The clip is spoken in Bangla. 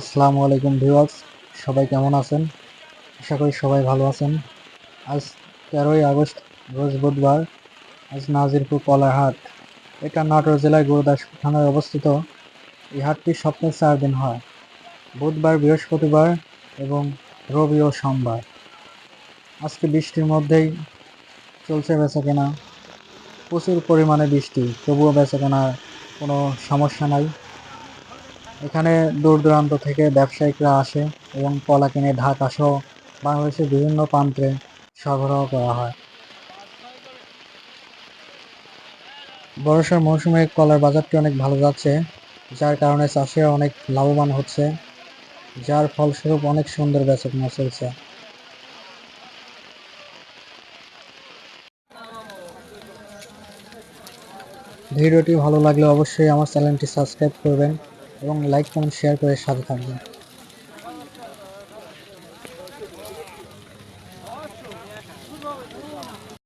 আসসালামু আলাইকুম ভিউয়ার্স, সবাই কেমন আছেন? আশা করি সবাই ভালো আছেন। আজ তেরোই আগস্ট, রোজ বুধবার, আজ নাজিরপুর কলারহাট। এটা নাটোর জেলায় গুরুদাসপুর থানায় অবস্থিত। এই হাটটি সপ্তাহে চার দিন হয়। বুধবার, বৃহস্পতিবার এবং রবি ও সোমবার। আজকে বৃষ্টির মধ্যেই চলছে বেচা কেনা প্রচুর পরিমাণে বৃষ্টি, তবুও বেচা কেনার কোনো সমস্যা নাই। এখানে দূর দূরান্ত থেকে ব্যবসায়িকরা আসে এবং কলা কিনে ঢাকা সহ বাংলাদেশের বিভিন্ন প্রান্তে সরবরাহ করা হয়। বর্ষার মৌসুমে কলার বাজারটি অনেক ভালো যাচ্ছে, যার কারণে চাষিরা অনেক লাভবান হচ্ছে, যার ফলস্বরূপ অনেক সুন্দর বেচাকেনা চলছে। ভিডিওটি ভালো লাগলে অবশ্যই আমার চ্যানেলটি সাবস্ক্রাইব করবেন। এবং লাইক কমেন্ট শেয়ার করে সাথে থাকবেন।